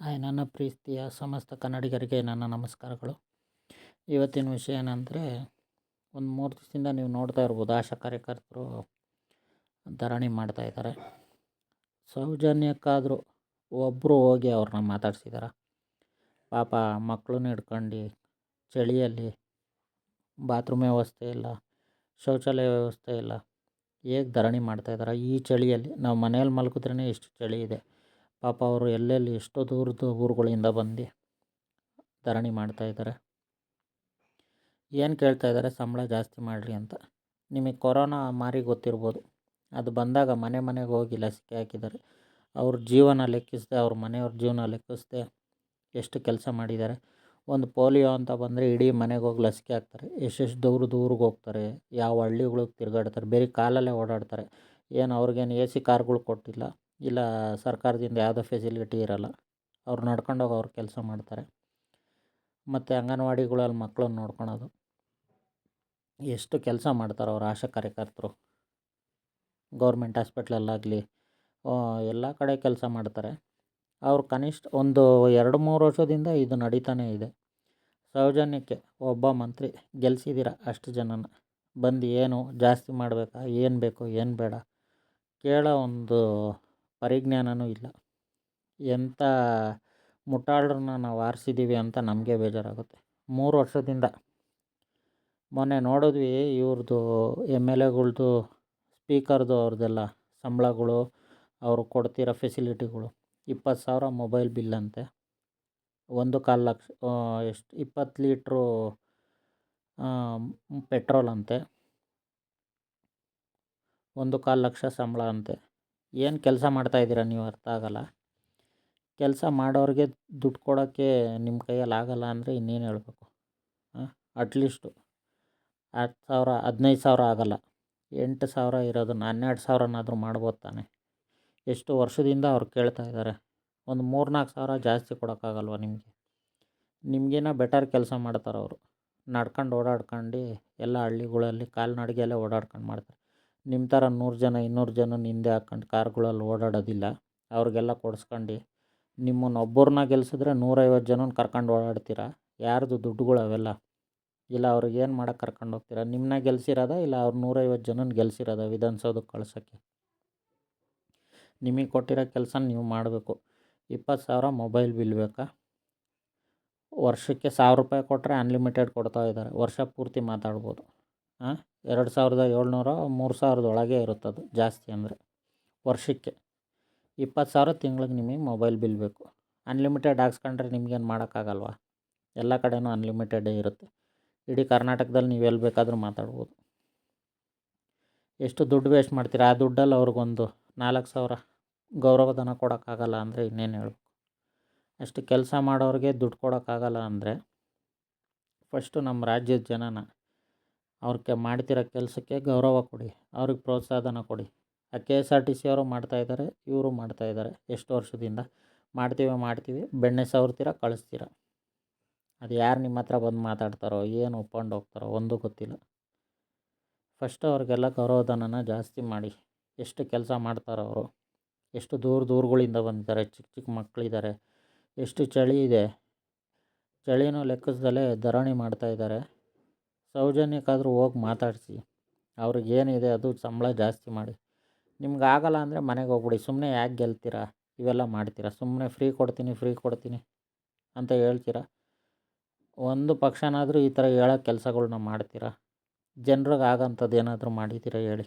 Hi, ನನ್ನ ಪ್ರೀತಿಯ ಸಮಸ್ತ ಕನ್ನಡಿಗರಿಗೆ ನನ್ನ ನಮಸ್ಕಾರಗಳು. ಇವತ್ತಿನ ವಿಷಯ ಏನಂದರೆ, ಒಂದು ಮೂರು ದಿವಸದಿಂದ ನೀವು ನೋಡ್ತಾ ಇರ್ಬೋದು, ಆಶಾ ಕಾರ್ಯಕರ್ತರು ಧರಣಿ ಮಾಡ್ತಾಯಿದ್ದಾರೆ ಸೌಜನ್ಯಕ್ಕಾದರೂ ಒಬ್ಬರು ಹೋಗಿ ಅವ್ರನ್ನ ಮಾತಾಡ್ಸಿದಾರ. ಪಾಪ ಮಕ್ಕಳನ್ನ ಹಿಡ್ಕೊಂಡು ಚಳಿಯಲ್ಲಿ ಬಾತ್ರೂಮ್ ವ್ಯವಸ್ಥೆ ಇಲ್ಲ, ಶೌಚಾಲಯ ವ್ಯವಸ್ಥೆ ಇಲ್ಲ, ಹೇಗೆ ಧರಣಿ ಮಾಡ್ತಾಯಿದ್ದಾರೆ ಈ ಚಳಿಯಲ್ಲಿ, ನಾವು ಮನೇಲಿ ಮಲ್ಕಿದ್ರೇ ಇಷ್ಟು ಚಳಿ ಇದೆ. ಪಾಪ ಅವರು ಎಲ್ಲೆಲ್ಲಿ ಎಷ್ಟೋ ದೂರದ ಊರುಗಳಿಂದ ಬಂದು ಧರಣಿ ಮಾಡ್ತಾಯಿದ್ದಾರೆ ಏನು ಕೇಳ್ತಾ ಇದ್ದಾರೆ? ಸಂಬಳ ಜಾಸ್ತಿ ಮಾಡಿರಿ ಅಂತ. ನಿಮಗೆ ಕೊರೋನಾ ಮಾರಿ ಗೊತ್ತಿರ್ಬೋದು. ಅದು ಬಂದಾಗ ಮನೆ ಮನೆಗೆ ಹೋಗಿ ಲಸಿಕೆ ಹಾಕಿದ್ದಾರೆ. ಅವ್ರ ಜೀವನ ಲೆಕ್ಕಿಸದೆ, ಅವ್ರ ಮನೆಯವ್ರ ಜೀವನ ಲೆಕ್ಕಿಸದೆ ಎಷ್ಟು ಕೆಲಸ ಮಾಡಿದ್ದಾರೆ. ಒಂದು ಪೋಲಿಯೋ ಅಂತ ಬಂದರೆ ಇಡೀ ಮನೆಗೆ ಹೋಗಿ ಲಸಿಕೆ ಹಾಕ್ತಾರೆ. ಎಷ್ಟೆಷ್ಟು ದೂರದ ಊರಿಗೆ ಹೋಗ್ತಾರೆ, ಯಾವ ಹಳ್ಳಿಗಳಿಗೆ ತಿರುಗಾಡ್ತಾರೆ, ಬೇರೆ ಕಾಲಲ್ಲೇ ಓಡಾಡ್ತಾರೆ. ಏನು ಅವ್ರಿಗೇನು ಎ ಸಿ ಕಾರ್ಗಳು ಕೊಟ್ಟಿಲ್ಲ. ಇಲ್ಲ ಸರ್ಕಾರದಿಂದ ಯಾವುದೋ ಫೆಸಿಲಿಟಿ ಇರೋಲ್ಲ. ಅವ್ರು ನಡ್ಕೊಂಡೋಗಿ ಅವ್ರು ಕೆಲಸ ಮಾಡ್ತಾರೆ. ಮತ್ತು ಅಂಗನವಾಡಿಗಳಲ್ಲಿ ಮಕ್ಳನ್ನ ನೋಡ್ಕೊಳೋದು. ಎಷ್ಟು ಕೆಲಸ ಮಾಡ್ತಾರೆ ಅವ್ರು ಆಶಾ ಕಾರ್ಯಕರ್ತರು. ಗೌರ್ಮೆಂಟ್ ಹಾಸ್ಪಿಟ್ಲಲ್ಲಾಗಲಿ ಎಲ್ಲ ಕಡೆ ಕೆಲಸ ಮಾಡ್ತಾರೆ. ಅವ್ರು ಕನಿಷ್ಠ ಒಂದು ಎರಡು ಮೂರು ವರ್ಷದಿಂದ ಇದು ನಡೀತಾನೇ ಇದೆ. ಸೌಜನ್ಯಕ್ಕೆ ಒಬ್ಬ ಮಂತ್ರಿ ಗೆಲ್ಸಿದ್ದೀರ ಅಷ್ಟು ಜನನ? ಬಂದು ಏನು ಜಾಸ್ತಿ ಮಾಡಬೇಕಾ? ಏನು ಬೇಕು? ಏನು ಬೇಡ? ಕೇಳೋ ಒಂದು ಪರಿಜ್ಞಾನವೂ ಇಲ್ಲ. ಎಂಥ ಮುಟ್ಟಾಳರನ್ನ ನಾವು ಆರಿಸಿದ್ದೀವಿ ಅಂತ ನಮಗೆ ಬೇಜಾರಾಗುತ್ತೆ. ಮೂರು ವರ್ಷದಿಂದ ಮೊನ್ನೆ ನೋಡಿದ್ವಿ ಇವ್ರದ್ದು ಎಂ ಎಲ್ ಎಗಳ್ದು, ಸ್ಪೀಕರ್ದು ಅವ್ರದ್ದೆಲ್ಲ ಸಂಬಳಗಳು, ಅವರು ಕೊಡ್ತಿರೋ ಫೆಸಿಲಿಟಿಗಳು ಇಪ್ಪತ್ತು ಸಾವಿರ ಮೊಬೈಲ್ ಬಿಲ್ ಅಂತೆ. ಒಂದು ಕಾಲು ಲಕ್ಷ ಎಷ್ಟು, ಇಪ್ಪತ್ತು ಲೀಟ್ರು ಪೆಟ್ರೋಲ್ ಅಂತೆ. ಒಂದು ಕಾಲು ಲಕ್ಷ ಸಂಬಳ ಅಂತೆ. ಏನು ಕೆಲಸ ಮಾಡ್ತಾಯಿದ್ದೀರ ನೀವು ಅರ್ಥ ಆಗಲ್ಲ. ಕೆಲಸ ಮಾಡೋರಿಗೆ ದುಡ್ಡು ಕೊಡೋಕ್ಕೆ ನಿಮ್ಮ ಕೈಯಲ್ಲಿ ಆಗಲ್ಲ ಅಂದರೆ ಇನ್ನೇನು ಹೇಳಬೇಕು? ಅಟ್ಲೀಸ್ಟು ಹತ್ತು ಸಾವಿರ, ಹದಿನೈದು ಸಾವಿರ ಆಗಲ್ಲ. ಎಂಟು ಸಾವಿರ ಇರೋದನ್ನ, ಹನ್ನೆರಡು ಸಾವಿರನಾದರೂ ಮಾಡ್ಬೋದು ತಾನೆ. ಎಷ್ಟು ವರ್ಷದಿಂದ ಅವ್ರು ಕೇಳ್ತಾ ಇದ್ದಾರೆ. ಒಂದು ಮೂರು ನಾಲ್ಕು ಸಾವಿರ ಜಾಸ್ತಿ ಕೊಡೋಕ್ಕಾಗಲ್ವ ನಿಮಗೆ? ನಿಮಗೇನೋ ಬೆಟರ್ ಕೆಲಸ ಮಾಡ್ತಾರೆ ಅವರು ನಡ್ಕೊಂಡು ಓಡಾಡ್ಕೊಂಡು, ಎಲ್ಲ ಹಳ್ಳಿಗಳಲ್ಲಿ, ಕಾಲ್ನಡಿಗೆಯಲ್ಲೇ ಓಡಾಡ್ಕೊಂಡು ಮಾಡ್ತಾರೆ. ನಿಮ್ಮ ಥರ ನೂರು ಜನ, ಇನ್ನೂರು ಜನ ಹಿಂದೆ ಹಾಕ್ಕೊಂಡು ಕಾರ್ಗಳಲ್ಲಿ ಓಡಾಡೋದಿಲ್ಲ. ಅವ್ರಿಗೆಲ್ಲ ಕೊಡ್ಸ್ಕೊಂಡು. ನಿಮ್ಮನ್ನ ಒಬ್ಬರನ್ನ ಗೆಲ್ಸಿದ್ರೆ ನೂರೈವತ್ತು ಜನನ ಕರ್ಕೊಂಡು ಓಡಾಡ್ತೀರ? ಯಾರ್ದು ದುಡ್ಡುಗಳು ಅವೆಲ್ಲ? ಇಲ್ಲ, ಅವ್ರಿಗೆ ಏನು ಮಾಡೋಕೆ ಕರ್ಕೊಂಡು ಹೋಗ್ತೀರಾ? ನಿಮ್ಮನ್ನ ಗೆಲ್ಸಿರೋದ ಇಲ್ಲ, ಅವ್ರು ನೂರೈವತ್ತು ಜನನ ಗೆಲ್ಸಿರೋದ ವಿಧಾನಸೌಧಕ್ಕೆ ಕಳ್ಸೋಕ್ಕೆ? ನಿಮಗೆ ಕೊಟ್ಟಿರೋ ಕೆಲಸ ನೀವು ಮಾಡಬೇಕು. ಇಪ್ಪತ್ತು ಸಾವಿರ ಮೊಬೈಲ್ ಬಿಲ್ ಬೇಕಾ? ವರ್ಷಕ್ಕೆ ಸಾವಿರ ರೂಪಾಯಿ ಕೊಟ್ಟರೆ ಅನ್ಲಿಮಿಟೆಡ್ ಕೊಡ್ತಾ ಇದ್ದಾರೆ ವರ್ಷ ಪೂರ್ತಿ ಮಾತಾಡ್ಬೋದು. ಎರಡು ಸಾವಿರದ ಏಳ್ನೂರ ಮೂರು ಸಾವಿರದ ಒಳಗೆ ಇರುತ್ತದು ಜಾಸ್ತಿ ಅಂದರೆ ವರ್ಷಕ್ಕೆ. ಇಪ್ಪತ್ತು ಸಾವಿರ ತಿಂಗ್ಳಿಗೆ ನಿಮಗೆ ಮೊಬೈಲ್ ಬಿಲ್ ಬೇಕು. ಅನ್ಲಿಮಿಟೆಡ್ ಹಾಕ್ಸ್ಕೊಂಡ್ರೆ ನಿಮ್ಗೇನು ಮಾಡೋಕ್ಕಾಗಲ್ವಾ? ಎಲ್ಲ ಕಡೆನೂ ಅನ್ಲಿಮಿಟೆಡೇ ಇರುತ್ತೆ. ಇಡೀ ಕರ್ನಾಟಕದಲ್ಲಿ ನೀವು ಎಲ್ಲಿ ಬೇಕಾದರೂ ಮಾತಾಡ್ಬೋದು. ಎಷ್ಟು ದುಡ್ಡು ವೇಸ್ಟ್ ಮಾಡ್ತೀರಾ? ಆ ದುಡ್ಡಲ್ಲಿ ಅವ್ರಿಗೊಂದು ನಾಲ್ಕು ಸಾವಿರ ಗೌರವಧನ ಕೊಡೋಕ್ಕಾಗಲ್ಲ ಅಂದರೆ ಇನ್ನೇನು ಹೇಳಬೇಕು? ಅಷ್ಟು ಕೆಲಸ ಮಾಡೋರಿಗೆ ದುಡ್ಡು ಕೊಡೋಕ್ಕಾಗಲ್ಲ ಅಂದರೆ ಫಸ್ಟು ನಮ್ಮ ರಾಜ್ಯದ ಜನನ ಅವ್ರಿಗೆ ಮಾಡ್ತಿರೋ ಕೆಲಸಕ್ಕೆ ಗೌರವ ಕೊಡಿ, ಅವ್ರಿಗೆ ಪ್ರೋತ್ಸಾಹನ ಕೊಡಿ. ಆ K S R T C ಅವರು ಮಾಡ್ತಾಯಿದ್ದಾರೆ ಇವರು ಮಾಡ್ತಾಯಿದ್ದಾರೆ ಎಷ್ಟು ವರ್ಷದಿಂದ ಮಾಡ್ತೀವಿ ಮಾಡ್ತೀವಿ, ಬೆಣ್ಣೆ ಸವರ್ತೀರ, ಕಳಿಸ್ತೀರ? ಅದು ಯಾರು ನಿಮ್ಮ ಹತ್ರ ಬಂದು ಮಾತಾಡ್ತಾರೋ, ಏನು ಒಪ್ಕೊಂಡು ಹೋಗ್ತಾರೋ, ಒಂದೂ ಗೊತ್ತಿಲ್ಲ. ಫಸ್ಟ್ ಅವ್ರಿಗೆಲ್ಲ ಗೌರವಧನನ ಜಾಸ್ತಿ ಮಾಡಿ, ಎಷ್ಟು ಕೆಲಸ ಮಾಡ್ತಾರೋ ಅವರು, ಎಷ್ಟು ದೂರ ದೂರಗಳಿಂದ ಬಂದಿದ್ದಾರೆ ಚಿಕ್ಕ ಚಿಕ್ಕ ಮಕ್ಕಳಿದ್ದಾರೆ ಎಷ್ಟು ಚಳಿ ಇದೆ, ಚಳಿನೂ ಲೆಕ್ಕಿಸ್ದಲೇ ಧರಣಿ ಮಾಡ್ತಾಯಿದ್ದಾರೆ ಸೌಜನ್ಯಕ್ಕಾದರೂ ಹೋಗಿ ಮಾತಾಡಿಸಿ. ಅವ್ರಿಗೆ ಏನಿದೆ ಅದು ಸಂಬಳ ಜಾಸ್ತಿ ಮಾಡಿ. ನಿಮ್ಗೆ ಆಗಲ್ಲ ಅಂದರೆ ಮನೆಗೆ ಹೋಗ್ಬಿಡಿ. ಸುಮ್ಮನೆ ಯಾಕೆ ಗೆಲ್ತೀರಾ? ಇವೆಲ್ಲ ಮಾಡ್ತೀರಾ? ಸುಮ್ಮನೆ ಫ್ರೀ ಕೊಡ್ತೀನಿ ಫ್ರೀ ಕೊಡ್ತೀನಿ ಅಂತ ಹೇಳ್ತೀರಾ? ಒಂದು ಪಕ್ಷನಾದರೂ ಈ ಥರ ಹೇಳೋ ಕೆಲಸಗಳ್ನ ಮಾಡ್ತೀರಾ? ಜನ್ರಿಗೆ ಆಗೋಂಥದ್ದು ಏನಾದರೂ ಮಾಡಿದ್ದೀರಾ ಹೇಳಿ.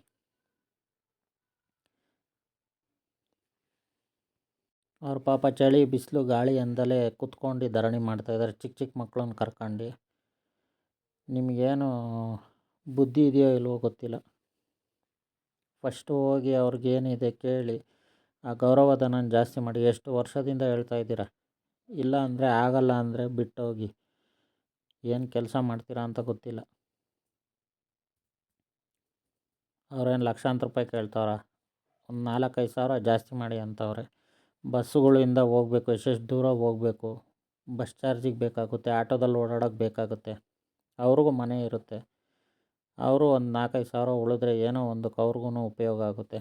ಅವ್ರ ಪಾಪ ಚಳಿ, ಬಿಸಿಲು, ಗಾಳಿ ಅಂದಲೇ ಕುತ್ಕೊಂಡು ಧರಣಿ ಮಾಡ್ತಾಯಿದ್ದಾರೆ ಚಿಕ್ಕ ಚಿಕ್ಕ ಮಕ್ಕಳನ್ನ ಕರ್ಕೊಂಡು. ನಿಮಗೇನು ಬುದ್ಧಿ ಇದೆಯೋ ಇಲ್ವೋ ಗೊತ್ತಿಲ್ಲ. ಫಸ್ಟು ಹೋಗಿ ಅವ್ರಿಗೇನಿದೆ ಕೇಳಿ, ಆ ಗೌರವಧನ ಜಾಸ್ತಿ ಮಾಡಿ ಎಷ್ಟು ವರ್ಷದಿಂದ ಹೇಳ್ತಾ ಇದ್ದೀರಾ? ಇಲ್ಲ ಅಂದರೆ ಆಗಲ್ಲ ಅಂದರೆ ಬಿಟ್ಟೋಗಿ. ಏನು ಕೆಲಸ ಮಾಡ್ತೀರಾ ಅಂತ ಗೊತ್ತಿಲ್ಲ. ಅವ್ರೇನು ಲಕ್ಷಾಂತರ ರೂಪಾಯಿ ಕೇಳ್ತಾವ್ರ? ಒಂದು ನಾಲ್ಕೈದು ಸಾವಿರ ಜಾಸ್ತಿ ಮಾಡಿ ಅಂತವ್ರೆ. ಬಸ್ಸುಗಳಿಂದ ಹೋಗ್ಬೇಕು, ಎಷ್ಟೆಷ್ಟು ದೂರ ಹೋಗ್ಬೇಕು? ಬಸ್ ಚಾರ್ಜಿಗೆ ಬೇಕಾಗುತ್ತೆ, ಆಟೋದಲ್ಲಿ ಓಡಾಡೋಕ್ಕೆ ಬೇಕಾಗುತ್ತೆ. ಅವ್ರಿಗೂ ಮನೆ ಇರುತ್ತೆ. ಅವರು ಒಂದು ನಾಲ್ಕೈದು ಸಾವಿರ ಉಳಿದ್ರೆ ಏನೋ ಒಂದಕ್ಕೆ ಅವ್ರಿಗೂ ಉಪಯೋಗ ಆಗುತ್ತೆ.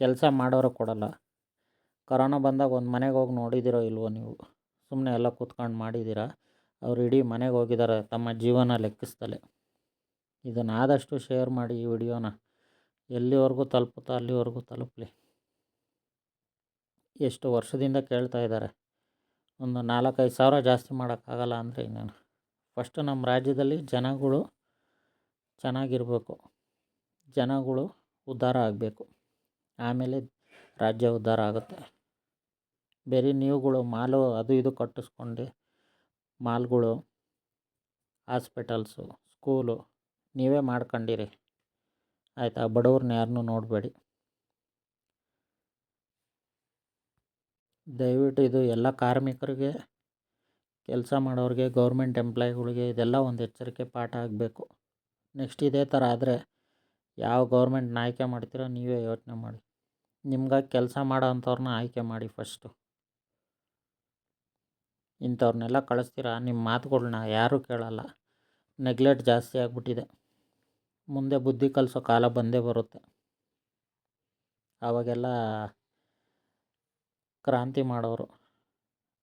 ಕೆಲಸ ಮಾಡೋರು ಕೊಡಲ್ಲ. ಕರೋನಾ ಬಂದಾಗ ಒಂದು ಮನೆಗೆ ಹೋಗಿ ನೋಡಿದ್ದೀರೋ ಇಲ್ವೋ ನೀವು? ಸುಮ್ಮನೆ ಎಲ್ಲ ಕೂತ್ಕೊಂಡು ಮಾಡಿದ್ದೀರಾ ಅವ್ರು ಇಡೀ ಮನೆಗೆ ಹೋಗಿದ್ದಾರೆ ತಮ್ಮ ಜೀವನ ಲೆಕ್ಕಿಸ್ತಲೇ. ಇದನ್ನು ಆದಷ್ಟು ಶೇರ್ ಮಾಡಿ ಈ ವಿಡಿಯೋನ. ಎಲ್ಲಿವರೆಗೂ ತಲುಪುತ್ತೋ ಅಲ್ಲಿವರೆಗೂ ತಲುಪಲಿ. ಎಷ್ಟು ವರ್ಷದಿಂದ ಕೇಳ್ತಾ ಇದ್ದಾರೆ ಒಂದು ನಾಲ್ಕೈದು ಸಾವಿರ ಜಾಸ್ತಿ ಮಾಡೋಕ್ಕಾಗಲ್ಲ ಅಂದರೆ ಇನ್ನೇನು. ಫಸ್ಟು ನಮ್ಮ ರಾಜ್ಯದಲ್ಲಿ ಜನಗಳು ಚೆನ್ನಾಗಿರಬೇಕು. ಜನಗಳು ಉದ್ಧಾರ ಆಗಬೇಕು. ಆಮೇಲೆ ರಾಜ್ಯ ಉದ್ಧಾರ ಆಗುತ್ತೆ. ಬೇರೆ ನೀವುಗಳು ಮಾಲು ಅದು ಇದು ಕಟ್ಟಿಸ್ಕೊಂಡು ಮಾಲ್ಗಳು, ಹಾಸ್ಪಿಟಲ್ಸು, ಸ್ಕೂಲು ನೀವೇ ಮಾಡ್ಕೊಂಡಿರಿ. ಆಯಿತಾ? ಬಡವ್ರನ್ನ ಯಾರನ್ನೂ ನೋಡಬೇಡಿ. ದಯವಿಟ್ಟು ಇದು ಎಲ್ಲ ಕಾರ್ಮಿಕರಿಗೆ ಕೆಲಸ ಮಾಡೋರಿಗೆ, ಗೌರ್ಮೆಂಟ್ ಎಂಪ್ಲಾಯ್ಗಳಿಗೆ ಇದೆಲ್ಲ ಒಂದು ಎಚ್ಚರಿಕೆ ಪಾಠ ಆಗಬೇಕು. ನೆಕ್ಸ್ಟ್ ಇದೇ ಥರ ಆದರೆ ಯಾವ ಗೌರ್ಮೆಂಟ್ನ ಆಯ್ಕೆ ಮಾಡ್ತೀರೋ ನೀವೇ ಯೋಚನೆ ಮಾಡಿ. ನಿಮ್ಗಾಗಿ ಕೆಲಸ ಮಾಡೋ ಅಂಥವ್ರನ್ನ ಆಯ್ಕೆ ಮಾಡಿ ಫಸ್ಟು ಇಂಥವ್ರನ್ನೆಲ್ಲ ಕಳಿಸ್ತೀರಾ? ನಿಮ್ಮ ಮಾತುಗಳ್ನ ಯಾರೂ ಕೇಳಲ್ಲ. ನೆಗ್ಲೆಕ್ಟ್ ಜಾಸ್ತಿ ಆಗಿಬಿಟ್ಟಿದೆ. ಮುಂದೆ ಬುದ್ಧಿ ಕಲಿಸೋ ಕಾಲ ಬಂದೇ ಬರುತ್ತೆ. ಆವಾಗೆಲ್ಲ ಕ್ರಾಂತಿ ಮಾಡೋರು.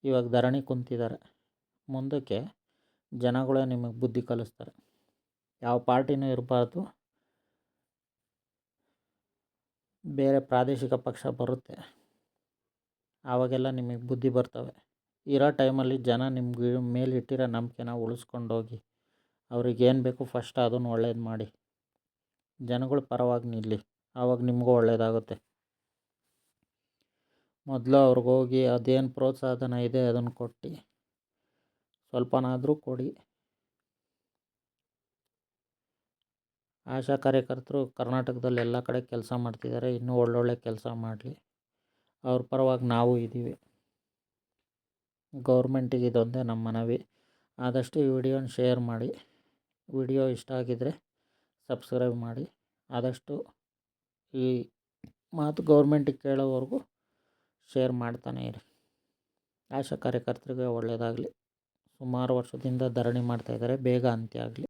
ಇವಾಗ ಧರಣಿ ಕುಂತಿದ್ದಾರೆ. ಮುಂದಕ್ಕೆ ಜನಗಳೇ ನಿಮಗೆ ಬುದ್ಧಿ ಕಲಿಸ್ತಾರೆ. ಯಾವ ಪಾರ್ಟಿನೂ ಇರಬಾರ್ದು. ಬೇರೆ ಪ್ರಾದೇಶಿಕ ಪಕ್ಷ ಬರುತ್ತೆ. ಆವಾಗೆಲ್ಲ ನಿಮಗೆ ಬುದ್ಧಿ ಬರ್ತವೆ. ಇರೋ ಟೈಮಲ್ಲಿ ಜನ ನಿಮ್ಗೆ ಮೇಲಿಟ್ಟಿರೋ ನಂಬಿಕೆನ ಉಳಿಸ್ಕೊಂಡೋಗಿ ಅವ್ರಿಗೇನು ಬೇಕು ಫಸ್ಟ್ ಅದನ್ನು ಒಳ್ಳೇದು ಮಾಡಿ. ಜನಗಳ ಪರವಾಗಿ ನಿಲ್ಲಿ. ಆವಾಗ ನಿಮಗೂ ಒಳ್ಳೆಯದಾಗುತ್ತೆ ಮೊದಲು ಅವ್ರಿಗೋಗಿ ಅದೇನು ಪ್ರೋತ್ಸಾಹಧನ ಇದೆ ಅದನ್ನು ಕೊಟ್ಟು ಸ್ವಲ್ಪನಾದರೂ ಕೊಡಿ. ಆಶಾ ಕಾರ್ಯಕರ್ತರು ಕರ್ನಾಟಕದಲ್ಲಿ ಎಲ್ಲ ಕಡೆ ಕೆಲಸ ಮಾಡ್ತಿದ್ದಾರೆ. ಇನ್ನೂ ಒಳ್ಳೊಳ್ಳೆ ಕೆಲಸ ಮಾಡಲಿ. ಅವ್ರ ಪರವಾಗಿ ನಾವು ಇದ್ದೀವಿ ಗೌರ್ಮೆಂಟಿಗೆ ಇದೊಂದೇ ನಮ್ಮ ಮನವಿ. ಆದಷ್ಟು ಈ ವಿಡಿಯೋನ ಶೇರ್ ಮಾಡಿ. ವಿಡಿಯೋ ಇಷ್ಟ ಆಗಿದ್ದರೆ ಸಬ್ಸ್ಕ್ರೈಬ್ ಮಾಡಿ. ಆದಷ್ಟು ಈ ಮಾತು ಗೌರ್ಮೆಂಟಿಗೆ ಕೇಳೋವರೆಗೂ ಶೇರ್ ಮಾಡ್ತಾನೆ ಇರಿ. ಆಶಾ ಕಾರ್ಯಕರ್ತರಿಗೆ ಒಳ್ಳೆಯದಾಗಲಿ ಸುಮಾರು ವರ್ಷದಿಂದ ಧರಣಿ ಮಾಡ್ತಾ ಇದ್ದಾರೆ. ಬೇಗ ಅಂತ್ಯ ಆಗಲಿ.